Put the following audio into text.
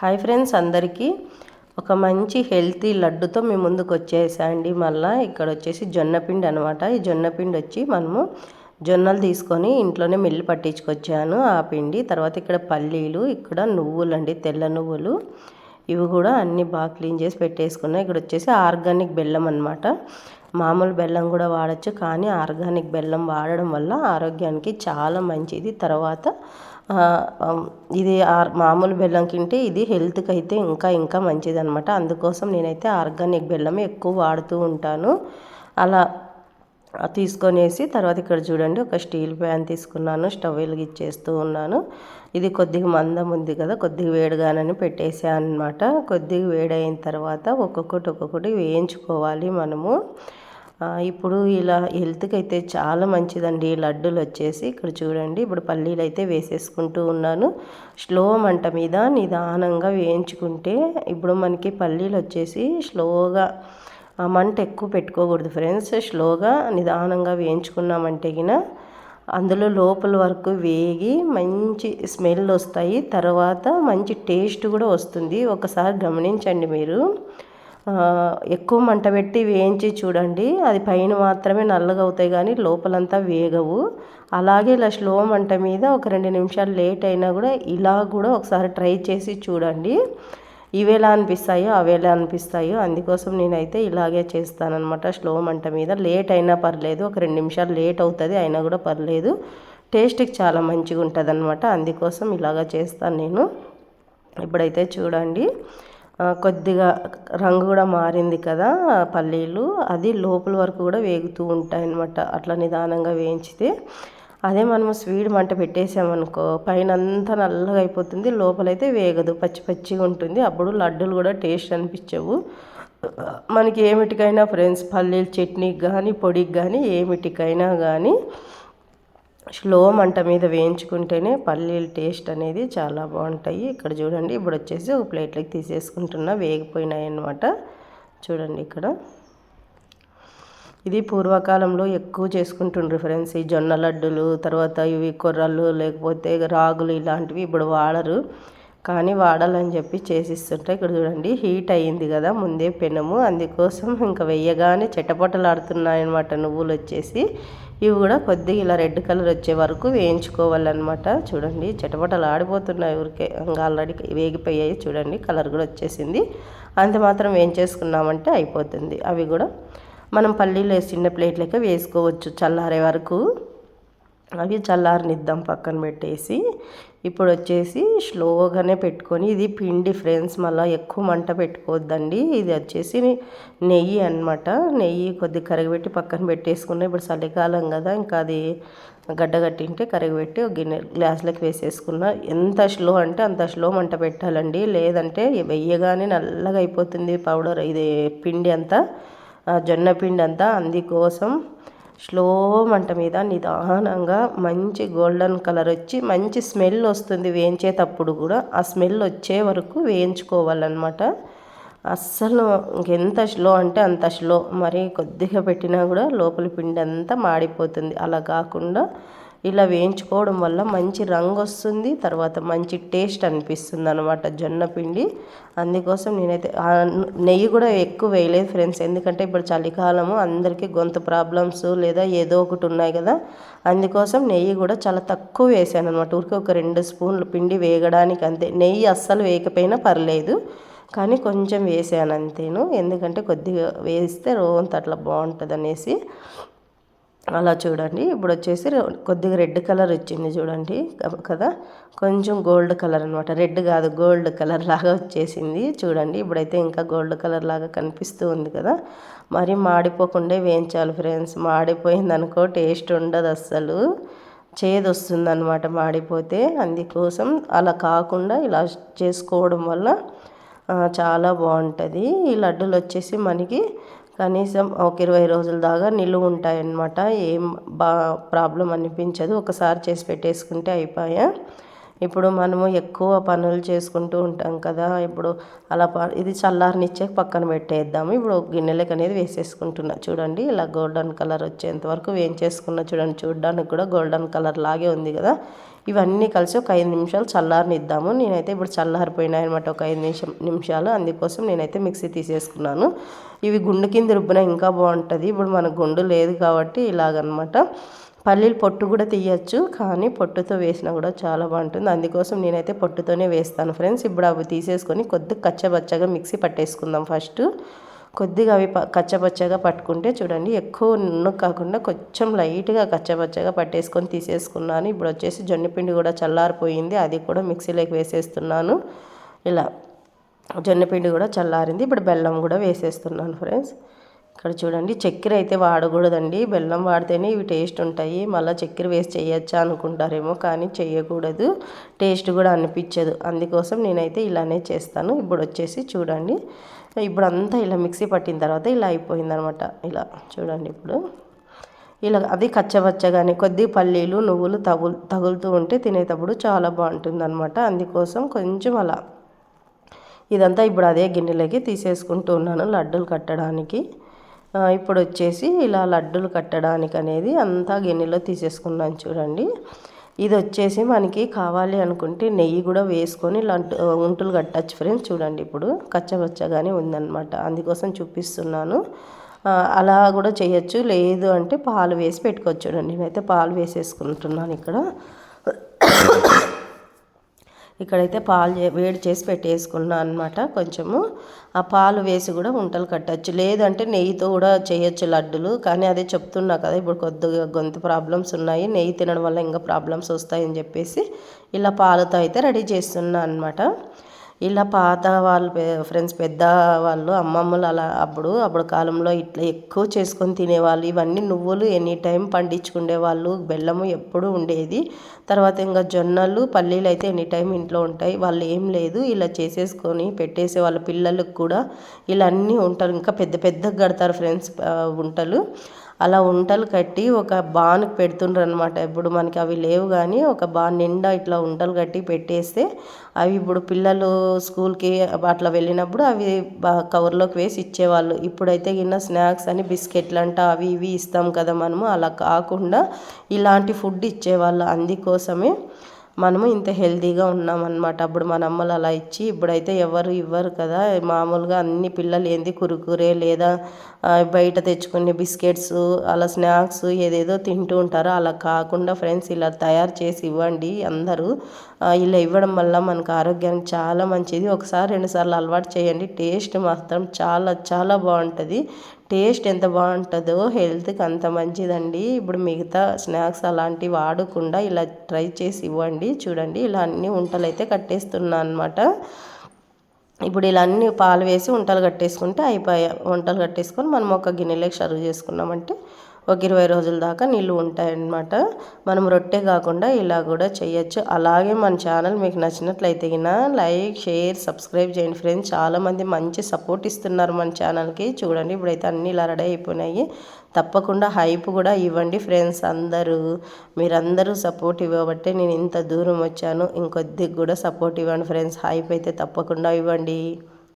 Hi friends అందరికీ. ఒక మంచి హెల్తీ లడ్డుతో మేము ముందుకు వచ్చేసండి. మళ్ళీ ఇక్కడ వచ్చేసి జొన్నపిండి అనమాట ఈ జొన్నపిండి వచ్చి మనము జొన్నలు తీసుకొని ఇంట్లోనే మిల్లు పట్టించుకొచ్చాను. ఆ పిండి తర్వాత ఇక్కడ పల్లీలు ఇక్కడ నువ్వులు అండి తెల్ల నువ్వులు. ఇవి కూడా అన్నీ బాగా క్లీన్ చేసి పెట్టేసుకున్నాయి ఇక్కడ వచ్చేసి ఆర్గానిక్ బెల్లం అనమాట మామూలు బెల్లం కూడా వాడచ్చు కానీ ఆర్గానిక్ బెల్లం వాడడం వల్ల ఆరోగ్యానికి చాలా మంచిది. తర్వాత ఇది మామూలు బెల్లం తింటే ఇది హెల్త్కి అయితే ఇంకా ఇంకా మంచిది అనమాట అందుకోసం నేనైతే ఆర్గానిక్ బెల్లం ఎక్కువ వాడుతూ ఉంటాను. అలా తీసుకొనేసి తర్వాత ఇక్కడ చూడండి ఒక స్టీల్ ప్యాన్ తీసుకున్నాను స్టవ్ వెలిగిచ్చేస్తూ ఉన్నాను. ఇది కొద్దిగా మందం ఉంది కదా కొద్దిగా వేడిగానని పెట్టేసాను అనమాట కొద్దిగా వేడైన తర్వాత ఒక్కొక్కటి ఒక్కొక్కటి వేయించుకోవాలి మనము. ఇప్పుడు ఇలా హెల్త్కి అయితే చాలా మంచిదండి. లడ్డూలు వచ్చేసి ఇక్కడ చూడండి. ఇప్పుడు పల్లీలు అయితే వేసేసుకుంటూ ఉన్నాను. స్లో మంట మీద నిదానంగా వేయించుకుంటే ఇప్పుడు మనకి పల్లీలు వచ్చేసి స్లోగా మంట ఎక్కువ పెట్టుకోకూడదు ఫ్రెండ్స్. స్లోగా నిదానంగా వేయించుకున్నామంటే గిన అందులో లోపల వరకు వేగి మంచి స్మెల్ వస్తాయి. తర్వాత మంచి టేస్ట్ కూడా వస్తుంది. ఒకసారి గమనించండి మీరు. ఎక్కువ మంట పెట్టి వేయించి చూడండి. అది పైన మాత్రమే నల్లగా అవుతాయి కానీ లోపలంతా వేగవు. అలాగే ఇలా స్లో మంట మీద ఒక రెండు నిమిషాలు లేట్ అయినా కూడా ఇలా కూడా ఒకసారి ట్రై చేసి చూడండి. ఇవేలా అనిపిస్తాయో అవేలా అనిపిస్తాయో అందుకోసం నేనైతే ఇలాగే చేస్తానన్నమాట స్లో మంట మీద. లేట్ అయినా పర్లేదు ఒక రెండు నిమిషాలు లేట్ అవుతుంది అయినా కూడా పర్లేదు. టేస్ట్కి చాలా మంచిగా ఉంటుంది అనమాట అందుకోసం ఇలాగా చేస్తాను నేను. ఇప్పుడైతే చూడండి. కొద్దిగా రంగు కూడా మారింది కదా పల్లీలు. అది లోపల వరకు కూడా వేగుతూ ఉంటాయి అన్నమాట అట్లా నిదానంగా వేయించితే అదే మనము స్వీడ్ మంట పెట్టేసామనుకో పైన అంతా నల్లగా అయిపోతుంది లోపలైతే వేగదు పచ్చి పచ్చిగా ఉంటుంది. అప్పుడు లడ్డూలు కూడా టేస్ట్ అనిపించవు. మనకి ఏమిటికైనా ఫ్రెండ్స్ పల్లీలు చట్నీకి కానీ పొడికి కానీ ఏమిటికైనా కానీ స్లో మంట మీద వేయించుకుంటేనే పల్లీల టేస్ట్ అనేది చాలా బాగుంటాయి. ఇక్కడ చూడండి ఇప్పుడు వచ్చేసి ఒక ప్లేట్లోకి తీసేసుకుంటున్నా. వేగిపోయినాయి అన్నమాట. చూడండి ఇక్కడ. ఇది పూర్వకాలంలో ఎక్కువ చేసుకుంటుండ్రు ఫ్రెండ్స్. ఈ జొన్న లడ్డులు తర్వాత ఇవి కొర్రలు లేకపోతే రాగులు ఇలాంటివి ఇప్పుడు వాడరు. కానీ వాడాలని చెప్పి చేసిస్తుంటే ఇక్కడ చూడండి హీట్ అయ్యింది కదా ముందే పెనము. అందుకోసం ఇంకా వెయ్యగానే చెట్టపొట్టలాడుతున్నాయి అనమాట నువ్వులు వచ్చేసి. ఇవి కూడా కొద్దిగా ఇలా రెడ్ కలర్ వచ్చే వరకు వేయించుకోవాలన్నమాట. చూడండి చటపటలు ఆడిపోతున్నాయి ఊరికే. ఆల్రెడీ వేగిపోయాయి చూడండి కలర్ కూడా వచ్చేసింది. అంత మాత్రం వేయించేసుకున్నామంటే అయిపోతుంది. అవి కూడా మనం పల్లీలు చిన్న ప్లేట్లకే వేసుకోవచ్చు చల్లారే వరకు. అవి చల్లారనిద్దాం పక్కన పెట్టేసి ఇప్పుడు వచ్చేసి స్లోగానే పెట్టుకొని ఇది పిండి ఫ్రెండ్స్ మళ్ళీ ఎక్కువ మంట పెట్టుకోవద్దండి. ఇది వచ్చేసి నెయ్యి అనమాట నెయ్యి కొద్దిగా కరిగిపెట్టి పక్కన పెట్టేసుకున్నా ఇప్పుడు చలికాలం కదా ఇంకా అది గడ్డగట్టింటే కరిగిపెట్టి గిన్నె గ్లాసులకు వేసేసుకున్నా. ఎంత స్లో అంటే అంత స్లో మంట పెట్టాలండి. లేదంటే వెయ్యగానే నల్లగా అయిపోతుంది పౌడర్. ఇది పిండి అంతా జొన్న పిండి అంతా అందుకోసం స్లో మంట మీద నిదానంగా మంచి గోల్డెన్ కలర్ వచ్చి మంచి స్మెల్ వస్తుంది వేయించేటప్పుడు కూడా. ఆ స్మెల్ వచ్చే వరకు వేయించుకోవాలన్నమాట. అస్సలు ఇంకెంత స్లో అంటే అంత స్లో. మరి కొద్దిగా పెట్టినా కూడా లోపల పిండి అంతా మాడిపోతుంది. అలా కాకుండా ఇలా వేయించుకోవడం వల్ల మంచి రంగు వస్తుంది తర్వాత మంచి టేస్ట్ అనిపిస్తుంది అనమాట జొన్న పిండి. అందుకోసం నేనైతే నెయ్యి కూడా ఎక్కువ వేయలేదు ఫ్రెండ్స్. ఎందుకంటే ఇప్పుడు చలికాలము అందరికీ గొంతు ప్రాబ్లమ్స్ లేదా ఏదో ఒకటి ఉన్నాయి కదా. అందుకోసం నెయ్యి కూడా చాలా తక్కువ వేసాను అనమాట ఊరికి ఒక రెండు స్పూన్లు పిండి వేగడానికి అంతే. నెయ్యి అస్సలు వేయకపోయినా పర్లేదు కానీ కొంచెం వేసాను అంతేను. ఎందుకంటే కొద్దిగా వేస్తే రోంత అట్లా బాగుంటుంది అనేసి అలా చూడండి. ఇప్పుడు వచ్చేసి కొద్దిగా రెడ్ కలర్ వచ్చింది చూడండి. కదా? కొంచెం గోల్డ్ కలర్ అనమాట రెడ్ కాదు గోల్డ్ కలర్ లాగా వచ్చేసింది చూడండి. ఇప్పుడైతే ఇంకా గోల్డ్ కలర్ లాగా కనిపిస్తూ ఉంది కదా? మరి మాడిపోకుండా వేయించాలి ఫ్రెండ్స్. మాడిపోయింది అనుకో టేస్ట్ ఉండదు అస్సలు. చేదు వస్తుంది అనమాట మాడిపోతే. అందుకోసం అలా కాకుండా ఇలా చేసుకోవడం వల్ల చాలా బాగుంటుంది ఈ లడ్డూలు వచ్చేసి మనకి కనీసం ఒక ఇరవై రోజుల దాకా నిలువ ఉంటాయన్నమాట. ఏం బా ప్రాబ్లం అనిపించదు. ఒకసారి చేసి పెట్టేసుకుంటే అయిపోయా. ఇప్పుడు మనము ఎక్కువ పనులు చేసుకుంటూ ఉంటాం కదా. ఇప్పుడు అలా ఇది చల్లారనిచ్చే పక్కన పెట్టేద్దాము. ఇప్పుడు గిన్నెలకు అనేది వేసేసుకుంటున్నా. చూడండి ఇలా గోల్డెన్ కలర్ వచ్చేంత వరకు వేయించేసుకున్నా. చూడండి చూడడానికి కూడా గోల్డెన్ కలర్ లాగే ఉంది కదా. ఇవన్నీ కలిసి ఒక ఐదు నిమిషాలు చల్లారనిద్దాము నేనైతే ఇప్పుడు చల్లారిపోయినాయి అనమాట ఒక ఐదు నిమిషం నిమిషాలు. అందుకోసం నేనైతే మిక్సీ తీసేసుకున్నాను. ఇవి గుండు కింద రుబ్బిన ఇంకా బాగుంటుంది. ఇప్పుడు మనకు గుండు లేదు కాబట్టి ఇలాగనమాట పల్లీలు పొట్టు కూడా తీయచ్చు కానీ పొట్టుతో వేసినా కూడా చాలా బాగుంటుంది. అందుకోసం నేనైతే పొట్టుతోనే వేస్తాను ఫ్రెండ్స్. ఇప్పుడు అవి తీసేసుకొని కొద్దిగా కచ్చబచ్చగా మిక్సీ పట్టేసుకుందాం ఫస్ట్. కొద్దిగా అవి కచ్చపచ్చగా పట్టుకుంటే చూడండి ఎక్కువ నున్ను కాకుండా కొంచెం లైట్గా కచ్చపచ్చగా పట్టేసుకొని తీసేసుకున్నాను. ఇప్పుడు వచ్చేసి జొన్నపిండి కూడా చల్లారిపోయింది. అది కూడా మిక్సీలోకి వేసేస్తున్నాను. ఇలా జొన్నపిండి కూడా చల్లారింది. ఇప్పుడు బెల్లం కూడా వేసేస్తున్నాను ఫ్రెండ్స్. ఇక్కడ చూడండి చక్కెర అయితే వాడకూడదండి. బెల్లం వాడితేనే ఇవి టేస్ట్ ఉంటాయి. మళ్ళీ చక్కెర వేసి చేయొచ్చా అనుకుంటారేమో కానీ చేయకూడదు. టేస్ట్ కూడా అనిపించదు. అందుకోసం నేనైతే ఇలానే చేస్తాను. ఇప్పుడు వచ్చేసి చూడండి ఇప్పుడు అంతా ఇలా మిక్సీ పట్టిన తర్వాత ఇలా అయిపోయిందనమాట. ఇలా చూడండి ఇప్పుడు. ఇలా అది కచ్చబచ్చగానే కొద్ది పల్లీలు నువ్వులు తగులు తగులుతూ ఉంటే తినేటప్పుడు చాలా బాగుంటుంది అనమాట అందుకోసం కొంచెం అలా ఇదంతా ఇప్పుడు అదే గిన్నెలోకి తీసేసుకుంటూ ఉన్నాను లడ్డూలు కట్టడానికి. ఇప్పుడు వచ్చేసి ఇలా లడ్డూలు కట్టడానికి అనేది అంతా గిన్నెలో తీసేసుకున్నాను చూడండి. ఇది వచ్చేసి మనకి కావాలి అనుకుంటే నెయ్యి కూడా వేసుకొని ఇలాంటి ఉంటులు కట్టచ్చు ఫ్రెండ్స్. చూడండి ఇప్పుడు కచ్చబచ్చగానే ఉందన్నమాట. అందుకోసం చూపిస్తున్నాను. అలా కూడా చేయొచ్చు. లేదు అంటే పాలు వేసి పెట్టుకోవచ్చు. చూడండి నేనైతే పాలు వేసేసుకుంటున్నాను ఇక్కడ. ఇక్కడైతే పాలు వేడి చేసి పెట్టేసుకున్నాను అనమాట కొంచెము. ఆ పాలు వేసి కూడా ఉంటలు కట్టచ్చు. లేదంటే నెయ్యితో కూడా చేయొచ్చు లడ్డులు. కానీ అదే చెప్తున్నా కదా ఇప్పుడు కొద్దిగా గొంతు ప్రాబ్లమ్స్ ఉన్నాయి. నెయ్యి తినడం వల్ల ఇంకా ప్రాబ్లమ్స్ వస్తాయని చెప్పేసి ఇలా పాలతో అయితే రెడీ చేస్తున్నా అనమాట ఇలా పాత వాళ్ళు ఫ్రెండ్స్ పెద్ద వాళ్ళు అమ్మమ్మలు అలా అప్పుడు అప్పుడు కాలంలో ఇట్లా ఎక్కువ చేసుకొని తినేవాళ్ళు. ఇవన్నీ నువ్వులు ఎనీ టైం పండించుకునే వాళ్ళు. బెల్లము ఎప్పుడు ఉండేది. తర్వాత ఇంకా జొన్నలు పల్లీలు అయితే ఎనీ టైం ఇంట్లో ఉంటాయి. వాళ్ళు ఏం లేదు. ఇలా చేసేసుకొని పెట్టేసే వాళ్ళ పిల్లలకు కూడా ఇలా అన్నీ ఉంటారు. ఇంకా పెద్ద పెద్దగా కడతారు ఫ్రెండ్స్ వంటలు. అలా ఉంటలు కట్టి ఒక బాన్కి పెడుతుండ్రు అనమాట ఇప్పుడు మనకి అవి లేవు కానీ ఒక బాన్ నిండా ఇట్లా ఉంటలు కట్టి పెట్టేస్తే అవి ఇప్పుడు పిల్లలు స్కూల్కి అట్లా వెళ్ళినప్పుడు అవి కవర్లోకి వేసి ఇచ్చేవాళ్ళు. ఇప్పుడైతే గిన్న స్నాక్స్ అని బిస్కెట్లు అంట అవి ఇవి ఇస్తాం కదా మనము. అలా కాకుండా ఇలాంటి ఫుడ్ ఇచ్చేవాళ్ళు. అందుకోసమే మనము ఇంత హెల్తీగా ఉన్నామన్నమాట. అప్పుడు మన అమ్మలు అలా ఇచ్చి ఇప్పుడైతే ఎవరు ఇవ్వరు కదా. మామూలుగా అన్ని పిల్లలు ఏంది? కురుకురే లేదా బయట తెచ్చుకునే బిస్కెట్స్ అలా స్నాక్స్ ఏదేదో తింటూ ఉంటారో. అలా కాకుండా ఫ్రెండ్స్ ఇలా తయారు చేసి ఇవ్వండి అందరూ. ఇలా ఇవ్వడం వల్ల మనకు ఆరోగ్యానికి చాలా మంచిది. ఒకసారి రెండుసార్లు అలవాటు చేయండి. టేస్ట్ మాత్రం చాలా చాలా బాగుంటుంది. టేస్ట్ ఎంత బాగుంటుందో హెల్త్కి అంత మంచిదండి. ఇప్పుడు మిగతా స్నాక్స్ అలాంటివి వాడకుండా ఇలా ట్రై చేసి ఇవ్వండి. చూడండి ఇలా అన్ని ఉంటలు అయితే కట్టేస్తున్నాను అనమాట ఇప్పుడు ఇలా అన్ని పాలు వేసి వంటలు కట్టేసుకుంటే అయిపోయాయి వంటలు కట్టేసుకొని మనం ఒక గిన్నెలోకి సర్వ్ చేసుకున్నామంటే ఒక ఇరవై రోజుల దాకా నీళ్ళు ఉంటాయన్నమాట. మనం రొట్టె కాకుండా ఇలా కూడా చేయొచ్చు. అలాగే మన ఛానల్ మీకు నచ్చినట్లయితే కినా లైక్ షేర్ సబ్స్క్రైబ్ చేయండి ఫ్రెండ్స్. చాలామంది మంచి సపోర్ట్ ఇస్తున్నారు మన ఛానల్కి. చూడండి ఇప్పుడైతే అన్నీ ఇలా రెడీ అయిపోయినాయి. తప్పకుండా హైప్ కూడా ఇవ్వండి ఫ్రెండ్స్ అందరూ. మీరందరూ సపోర్ట్ ఇవ్వబట్టే నేను ఇంత దూరం వచ్చాను. ఇంకొద్దిగా కూడా సపోర్ట్ ఇవ్వండి ఫ్రెండ్స్. హైప్ అయితే తప్పకుండా ఇవ్వండి.